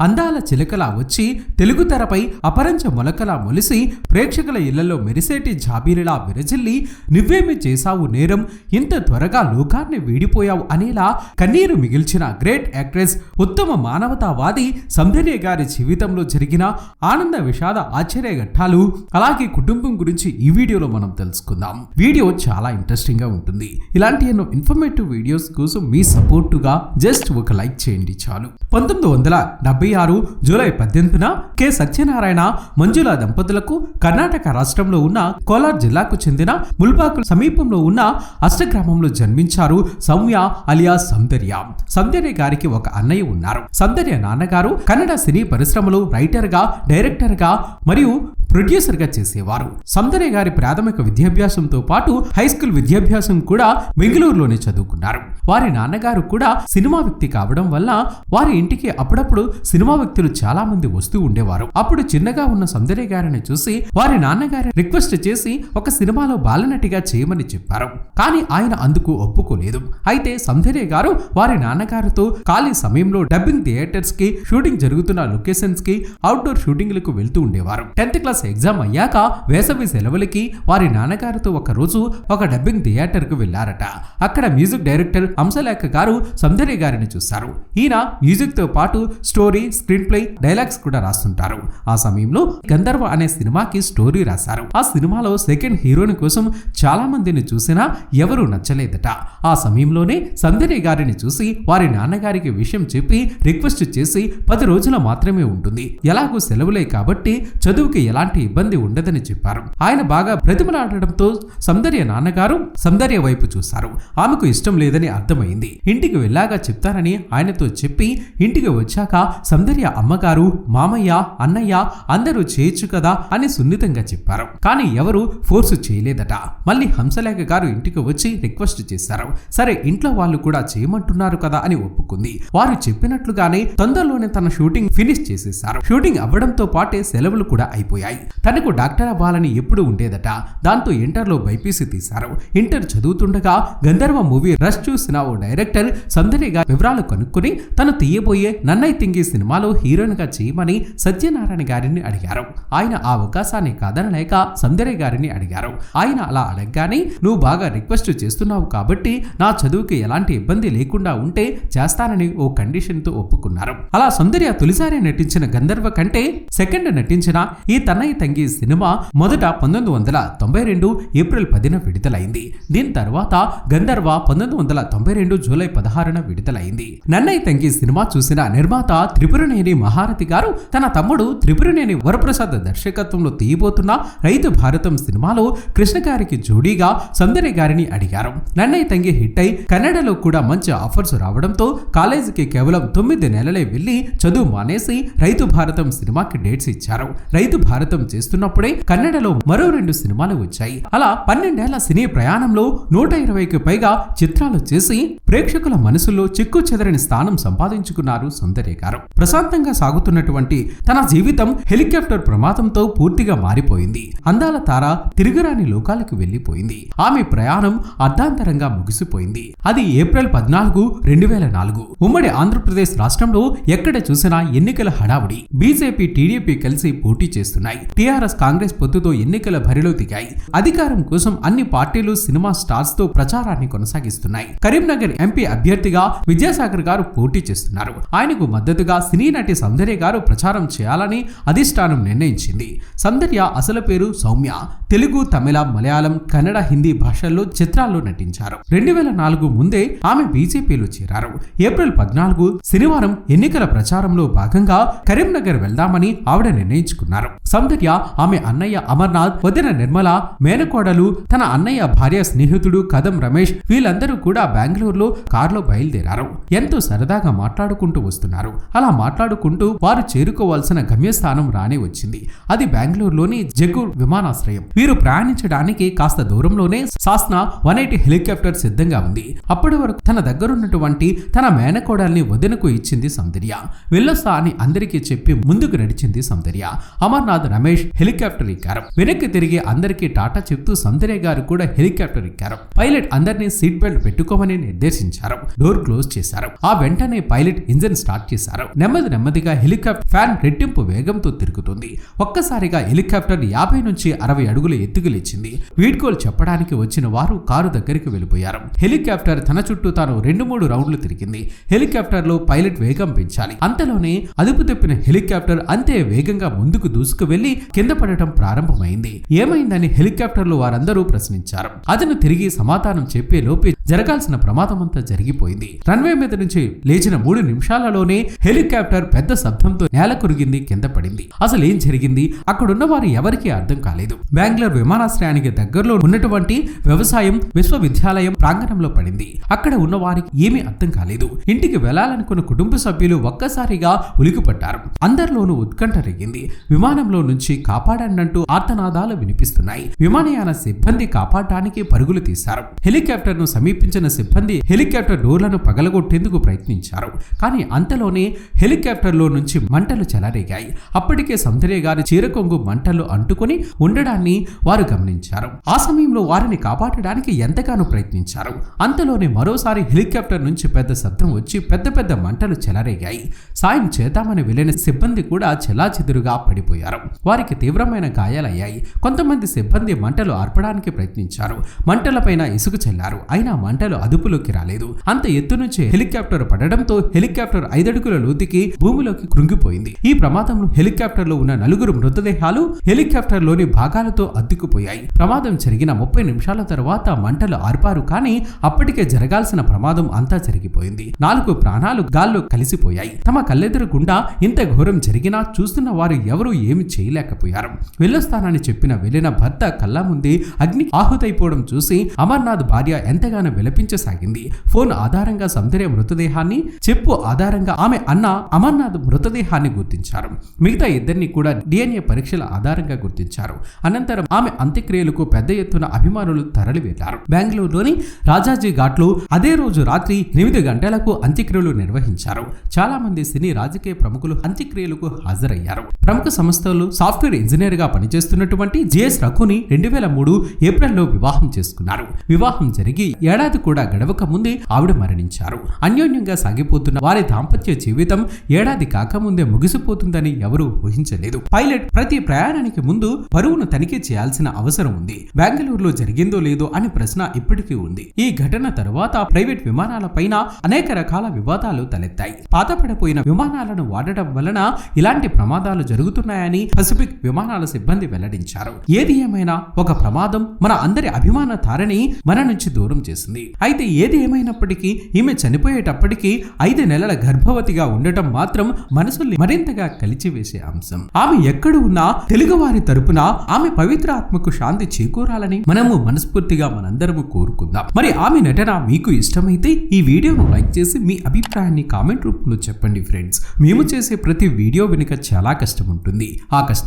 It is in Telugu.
అందాల చిలకలా వచ్చి తెలుగు తెరపై అపరంచ మొలకలా మొలిసి ప్రేక్షకుల ఇళ్ళలో మెరిసేటి జాబీలిలా విరజిల్లి నువ్వేమి చేశావు నేరం? ఇంత త్వరగా లోకాన్ని వీడిపోయావు అనేలా కన్నీరు మిగిల్చిన గ్రేట్ యాక్ట్రెస్ ఉత్తమ మానవతావాది సౌందర్య గారి జీవితంలో జరిగిన ఆనంద విషాద ఆశ్చర్య ఘట్టాలు అలాగే కుటుంబం గురించి ఈ వీడియోలో మనం తెలుసుకుందాం. వీడియో చాలా ఇంట్రెస్టింగ్గా ఉంటుంది. ఇలాంటి ఎన్నో ఇన్ఫర్మేటివ్ వీడియోస్ కోసం మీ సపోర్టుగా జస్ట్ ఒక లైక్ చేయండి చాలు. పంతొమ్మిది వందల డెబ్బై ఆరు జూలై పద్దెనిమిదిన కె. సత్యనారాయణ మంజుల దంపతులకు కర్ణాటక రాష్ట్రంలో ఉన్న కోలార్ జిల్లాకు చెందిన ముల్బాకు సమీపంలో ఉన్న అష్టగ్రామంలో జన్మించారు సౌమ్య అలియా సౌందర్య. సౌందర్య గారికి ఒక అన్నయ్య ఉన్నారు. సౌందర్య నాన్నగారు కన్నడ సినీ పరిశ్రమలో రైటర్గా డైరెక్టర్గా మరియు ప్రొడ్యూసర్గా చేసేవారు. సౌందర్య గారి ప్రాథమిక విద్యాభ్యాసంతో పాటు హై స్కూల్ విద్యాభ్యాసం కూడా బెంగళూరులోనే చదువుకున్నారు. వారి నాన్నగారు కూడా సినిమా వ్యక్తి కావడం వల్ల వారి ఇంటికి అప్పుడప్పుడు సినిమా వ్యక్తులు చాలా మంది వస్తూ ఉండేవారు. అప్పుడు చిన్నగా ఉన్న సౌందర్య గారిని చూసి వారి నాన్నగారి రిక్వెస్ట్ చేసి ఒక సినిమాలో బాలనటిగా చేయమని చెప్పారు. కానీ ఆయన అందుకు ఒప్పుకోలేదు. అయితే సౌందర్య గారు వారి నాన్నగారితో ఖాళీ సమయంలో డబ్బింగ్ థియేటర్స్కి షూటింగ్ జరుగుతున్న లొకేషన్స్కి అవుట్డోర్ షూటింగ్లకు వెళ్తూ ఉండేవారు. టెన్త్ క్లాస్ ఎగ్జామ్ అయ్యాక వేసవి సెలవులకి వారి నాన్నగారితో ఒక రోజు ఒక డబ్బింగ్ థియేటర్కు వెళ్ళారట అక్కడ మ్యూజిక్ డైరెక్టర్ హంసలేఖ గారు సౌందర్య గారిని చూశారు. ఈయన మ్యూజిక్తో పాటు స్టోరీ స్క్రీన్ ప్లే డైలాగ్స్ కూడా రాస్తుంటారు. ఆ సమయంలో గంధర్వ అనే సినిమాకి స్టోరీ రాశారు. ఆ సినిమాలో సెకండ్ హీరోయిన్ కోసం చాలా మందిని చూసినా ఎవరు నచ్చలేదట. ఆ సమయంలోనే సౌందర్య గారిని చూసి వారి నాన్నగారికి విషయం చెప్పి రిక్వెస్ట్ చేసి పది రోజుల మాత్రమే ఉంటుంది. ఎలాగో సెలవులే కాబట్టి చదువుకి ఎలాంటి ఇబ్బంది ఉండదని చెప్పారు. ఆయన బాగా బ్రతిమలాడడంతో సౌందర్య నాన్నగారు సౌందర్య వైపు చూశారు. ఆమెకు ఇష్టం లేదని అర్థమైంది. ఇంటికి వెళ్ళాక చెప్తానని ఆయనతో చెప్పి ఇంటికి వచ్చాక సౌందర్య అమ్మగారు మామయ్య అన్నయ్య అందరూ చేయొచ్చు కదా అని సున్నితంగా చెప్పారు. కానీ ఎవరు ఫోర్స్ చేయలేదట. మళ్ళీ హంసలేఖ గారు ఇంటికి వచ్చి రిక్వెస్ట్ చేశారు. సరే ఇంట్లో వాళ్ళు కూడా చేయమంటున్నారు కదా అని ఒప్పుకుంది. వారు చెప్పినట్లుగానే తొందరలోనే తన షూటింగ్ ఫినిష్ చేసేశారు. షూటింగ్ అవ్వడంతో పాటే సెలవులు కూడా అయిపోయాయి. తనకు డాక్టర్ అవ్వాలని ఎప్పుడు ఉండేదట. దాంతో ఇంటర్లో బైపీసీ తీశారు. ఇంటర్ చదువుతుండగా గంధర్వ మూవీ రష్ చూసిన ఓ డైరెక్టర్ సందడిగా వివరాలు కనుక్కుని తను తీయబోయే నన్నై తింగి సినిమాలో హీరోయిన్గా చేయమని సత్యనారాయణ గారిని అడిగారు. ఆయన ఆ అవకాశాన్ని కాదనలేక సౌందర్య గారిని అడిగారు. ఆయన అలా అడగగానే నువ్వు బాగా రిక్వెస్ట్ చేస్తున్నావు కాబట్టి నా చదువుకి ఎలాంటి ఇబ్బంది లేకుండా ఉంటే చేస్తానని ఓ కండిషన్తో ఒప్పుకున్నారు. అలా సౌందర్య తొలిసారి నటించిన గంధర్వ కంటే సెకండ్ నటించిన ఈ తన్నయ్య తంగి సినిమా మొదట పంతొమ్మిది వందల తొంభై రెండు ఏప్రిల్ పదిన విడుదలైంది. దీని తర్వాత గంధర్వ పంతొమ్మిది వందల తొంభై రెండు జూలై పదహారున విడుదలైంది. నన్నయ్య తంగి సినిమా చూసిన నిర్మాత త్రిపురనేని మహారథి గారు తన తమ్ముడు త్రిపురనేని వరప్రసాద్ దర్శకత్వంలో తీయబోతున్న రైతు భారతం సినిమాలో కృష్ణ గారికి జోడీగా సౌందర్య గారిని అడిగారు. నన్నయ్య తంగి హిట్ అయి కన్నడలో కూడా మంచి ఆఫర్స్ రావడంతో కాలేజీకి కేవలం తొమ్మిది నెలలే వెళ్ళి చదువు మానేసి రైతు భారతం సినిమాకి డేట్స్ ఇచ్చారు. రైతు భారతం చేస్తున్నప్పుడే కన్నడలో మరో రెండు సినిమాలు వచ్చాయి. అలా పన్నెండేళ్ళ సినీ ప్రయాణంలో నూట ఇరవైకి పైగా చిత్రాలు చేసి ప్రేక్షకుల మనసులో చిక్కు చెదరని స్థానం సంపాదించుకున్నారు సౌందర్య గారు. ప్రశాంతంగా సాగుతున్నటువంటి తన జీవితం హెలికాప్టర్ ప్రమాదంతో పూర్తిగా మారిపోయింది. అందాల తార తిరుగురాని లోకాలకు వెళ్ళిపోయింది ఆమె ప్రయాణం అర్ధాంతరంగా ముగిసిపోయింది. అది ఏప్రిల్ పద్నాలుగు రెండు వేల నాలుగు. ఉమ్మడి ఆంధ్రప్రదేశ్ రాష్ట్రంలో ఎక్కడ చూసినా ఎన్నికల హడావుడి. బీజేపీ టీడీపీ కలిసి పోటీ చేస్తున్నాయి. టీఆర్ఎస్ కాంగ్రెస్ పొత్తుతో ఎన్నికల బరిలో దిగాయి. అధికారం కోసం అన్ని పార్టీలు సినిమా స్టార్స్తో ప్రచారాన్ని కొనసాగిస్తున్నాయి. కరీంనగర్ ఎంపీ అభ్యర్థిగా విద్యాసాగర్ గారు పోటీ చేస్తున్నారు. ఆయనకు మద్దతుగా సినీ నటి సౌందర్య గారు ప్రచారం చేయాలని అధిష్టానం నిర్ణయించింది. సౌందర్య అసలు పేరు సౌమ్య. తెలుగు తమిళ మలయాళం కన్నడ హిందీ భాషల్లో చిత్రాల్లో నటించారు. రెండు వేల నాలుగు ముందే ఆమె బీజేపీలో చేరారు. ఏప్రిల్ పద్నాలుగు శనివారం ఎన్నికల ప్రచారంలో భాగంగా కరీంనగర్ వెళ్దామని ఆవిడ నిర్ణయించుకున్నారు. సౌందర్య ఆమె అన్నయ్య అమర్నాథ్ వదిన నిర్మల మేనకోడలు తన అన్నయ్య భార్య స్నేహితుడు కదం రమేష్ వీళ్ళందరూ కూడా బెంగళూరులో కారులో బయలుదేరారు. ఎంతో సరదాగా మాట్లాడుకుంటూ వస్తున్నారు. అలా మాట్లాడుకుంటూ వారు చేరుకోవాల్సిన గమ్యస్థానం రానే వచ్చింది. అది బెంగళూరులోని జగూర్ విమానాశ్రయం. వీరు ప్రయాణించడానికి కాస్త దూరంలోనే సాస్న వన్ ఎయిటీ హెలికాప్టర్ సిద్ధంగా ఉంది. అప్పటి వరకు తన దగ్గరున్నటువంటి తన మేనకోడల్ని వదినకు ఇచ్చింది సౌందర్య. వెళ్ళొస్తా అని అందరికీ చెప్పి ముందుకు నడిచింది సౌందర్య. అమర్నాథ్ రమేష్ రమేష్ హెలికాప్టర్ ఎక్కారు. వెనక్కి తిరిగి అందరికీ టాటా చెప్తూ సౌందర్య గారు కూడా హెలికాప్టర్ ఎక్కారు. పైలట్ అందరినీ సీట్ బెల్ట్ పెట్టుకోమని నిర్దేశించారు. డోర్ క్లోజ్ చేశారు. ఆ వెంటనే పైలట్ ఇంజన్ స్టార్ట్ చేశారు. నెమ్మది నెమ్మదిగా హెలికాప్టర్ ఫ్యాన్ రెట్టింపు వేగంతో తిరుగుతుంది. ఒక్కసారిగా హెలికాప్టర్ యాభై నుంచి అరవై అడుగుల ఎత్తుకు వీడ్కోలు చెప్పడానికి వచ్చిన వారు కారు దగ్గరికి వెళ్ళిపోయారు. హెలికాప్టర్ తన చుట్టూ తాను రెండు మూడు రౌండ్లు తిరిగింది. హెలికాప్టర్లో పైలట్ వేగం పెంచాలి. అంతలోనే అదుపు తప్పిన హెలికాప్టర్ అంతే వేగంగా ముందుకు దూసుకు వెళ్ళి కింద పడటం ప్రారంభమైంది. ఏమైందని హెలికాప్టర్లు వారందరూ ప్రశ్నించారు. అతను తిరిగి సమాధానం చెప్పే లోపే జరగాల్సిన ప్రమాదమంతా జరిగిపోయింది. రన్వే మీద నుంచి లేచిన మూడు నిమిషాలలోనే హెలికాప్టర్ పెద్ద శబ్దంతో నేల కురిగింది కింద పడింది. అసలు ఏం జరిగింది? అక్కడున్న వారు ఎవరికీ అర్థం కాలేదు. బెంగళూరు విమానాశ్రయానికి దగ్గరలో ఉన్నటువంటి వ్యవసాయం విశ్వవిద్యాలయం ప్రాంగణంలో పడింది. అక్కడ ఉన్న వారికి ఏమీ అర్థం కాలేదు. ఇంటికి వెళ్ళాలనుకున్న కుటుంబ సభ్యులు ఒక్కసారిగా ఉలికిపడ్డారు అందరిలోనూ ఉత్కంఠ రేగింది. విమానంలో నుంచి కాపాడానంటూ ఆర్తనాదాలు వినిపిస్తున్నాయి. విమానయాన సిబ్బంది కాపాడటానికి పరుగులు తీశారు. హెలికాప్టర్ను సమీపించిన సిబ్బంది హెలికాప్టర్ డోర్లను పగలగొట్టేందుకు ప్రయత్నించారు. కానీ అంతలోనే హెలికాప్టర్లో నుంచి మంటలు చెలరేగాయి. అప్పటికే సౌందర్య గారి చీరకొంగు మంటలు అంటుకొని ఉండడాన్ని వారు గమనించారు. ఆ సమయంలో వారిని కాపాడడానికి ఎంతగానో ప్రయత్నించారు. అంతలోనే మరోసారి హెలికాప్టర్ నుంచి పెద్ద శబ్దం వచ్చి పెద్ద పెద్ద మంటలు చెలరేగాయి. సాయం చేద్దామని వెళ్ళిన సిబ్బంది కూడా చెలాచెదురుగా పడిపోయారు. వారికి తీవ్రమైన గాయాలయ్యాయి. కొంతమంది సిబ్బంది మంటలు ఆర్పడానికి ప్రయత్నించారు. మంటలపైన ఇసుక చెల్లారు. అయినా మంటలు అదుపులోకి రాలేదు. అంత ఎత్తు నుంచి హెలికాప్టర్ పడడంతో హెలికాప్టర్ ఐదడుగుల లోతుకి భూమిలోకి కృంగిపోయింది. ఈ ప్రమాదంలో హెలికాప్టర్లో ఉన్న నలుగురు మృతదేహాలు హెలికాప్టర్లోని భాగాలతో అద్దుకుపోయాయి. ప్రమాదం జరిగిన ముప్పై నిమిషాల తర్వాత మంటలు ఆర్పారు కానీ అప్పటికే జరగాల్సిన ప్రమాదం అంతా జరిగిపోయింది. నాలుగు ప్రాణాలు గాల్లో కలిసిపోయాయి. తమ కళ్ళెదురుగుండా ఇంత ఘోరం జరిగినా చూస్తున్న వారు ఎవరూ ఏమి చేయలేదు వెళ్ళలేకపోయారు. వెళ్ళొస్తానని చెప్పిన వెళ్ళిన భర్త కళ్ళ ముందే అగ్ని ఆహుతైపోవడం చూసి అమర్నాథ్ భార్య ఎంతగానో విలపించసాగింది. ఫోన్ ఆధారంగా సౌందర్య మృతదేహాన్ని చెప్పు ఆధారంగా ఆమె అన్న అమర్నాథ్ మృతదేహాన్ని గుర్తించారు. మిగతా ఇద్దరిని కూడా డిఎన్ఏ పరీక్షల ఆధారంగా గుర్తించారు. అనంతరం ఆమె అంత్యక్రియలకు పెద్ద ఎత్తున అభిమానులు తరలి వెళ్ళారు బెంగళూరులోని రాజాజీ ఘాట్లో అదే రోజు రాత్రి ఎనిమిది గంటలకు అంత్యక్రియలు నిర్వహించారు. చాలా మంది సినీ రాజకీయ ప్రముఖులు అంత్యక్రియలకు హాజరయ్యారు. ప్రముఖ సంస్థలు సాఫ్ట్వేర్ ఇంజనీర్గా పనిచేస్తున్నటువంటి జేఎస్ రఘుని రెండు వేల మూడు ఏప్రిల్లో వివాహం చేసుకున్నారు. వివాహం జరిగి ఏడాది కూడా గడవక ముందే ఆవిడ మరణించారు. అన్యోన్యంగా సాగిపోతున్న వారి దాంపత్య జీవితం ఏడాది కాకముందే ముగిసిపోతుందని ఎవరూ ఊహించలేదు. పైలట్ ప్రతి ప్రయాణానికి ముందు పరువును తనిఖీ చేయాల్సిన అవసరం ఉంది. బెంగళూరులో జరిగిందో లేదో అనే ప్రశ్న ఇప్పటికీ ఉంది. ఈ ఘటన తరువాత ప్రైవేట్ విమానాల పైన అనేక రకాల వివాదాలు తలెత్తాయి. పాతపడిపోయిన విమానాలను వాడటం వలన ఇలాంటి ప్రమాదాలు జరుగుతున్నాయని పసిఫిక్ విమానాల సిబ్బంది వెల్లడించారు. ఏది ఏమైనా ఒక ప్రమాదం మన అందరి అభిమాన తారని మన నుంచి దూరం చేసింది. అయితే ఏది ఏమైనప్పటికీ ఈమె చనిపోయేటప్పటికీ ఐదు నెలల గర్భవతిగా ఉండటం మాత్రం మనసుల్ని మరింతగా కలిచివేసే అంశం. ఆమె ఎక్కడ ఉన్నా తెలుగువారి తరపున ఆమె పవిత్ర ఆత్మకు శాంతి చేకూరాలని మనము మనస్ఫూర్తిగా మనందరము కోరుకుందాం. మరి ఆమె నటన మీకు ఇష్టమైతే ఈ వీడియోను లైక్ చేసి మీ అభిప్రాయాన్ని కామెంట్ రూపంలో చెప్పండి ఫ్రెండ్స్. మేము చేసే ప్రతి వీడియో వెనుక చాలా కష్టం ఉంటుంది. ఆ కష్టం